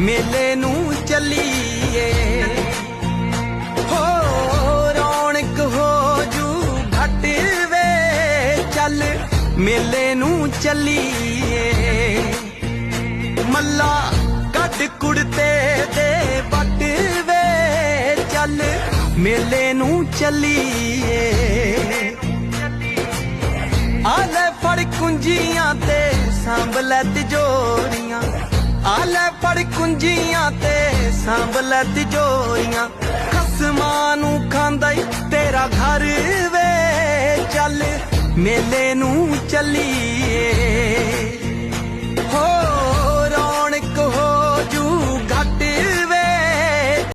ਮੇਲੇ ਨੂੰ ਚੱਲੀਏ। ਹੋ ਰੌਣਕ ਹੋ ਜੂ ਘਟ ਵੇ। ਚੱਲ ਮੇਲੇ ਨੂੰ ਚੱਲੀਏ। ਮੱਲਾ ਕੱਢ ਕੁੜਤੇ ਦੇ ਵੱਟ ਵੇ। ਚੱਲ ਮੇਲੇ ਨੂੰ ਚੱਲੀਏ। ਆਲੇ ਫੜ ਕੁੰਜੀਆਂ ਤੇ ਸੰਭਲਤ ਜੋੜੀਆਂ ਆਲੇ ਫੜ ਕੁੰਜੀਆਂ ਤੇ ਸਾਂਭ ਲੈ ਤਿਜੋਰੀਆਂ। ਖਸਮਾਂ ਨੂੰ ਖਾਂਦਾ ਈ ਤੇਰਾ ਘਰ ਵੇ। ਚੱਲ ਮੇਲੇ ਨੂੰ ਚੱਲੀਏ।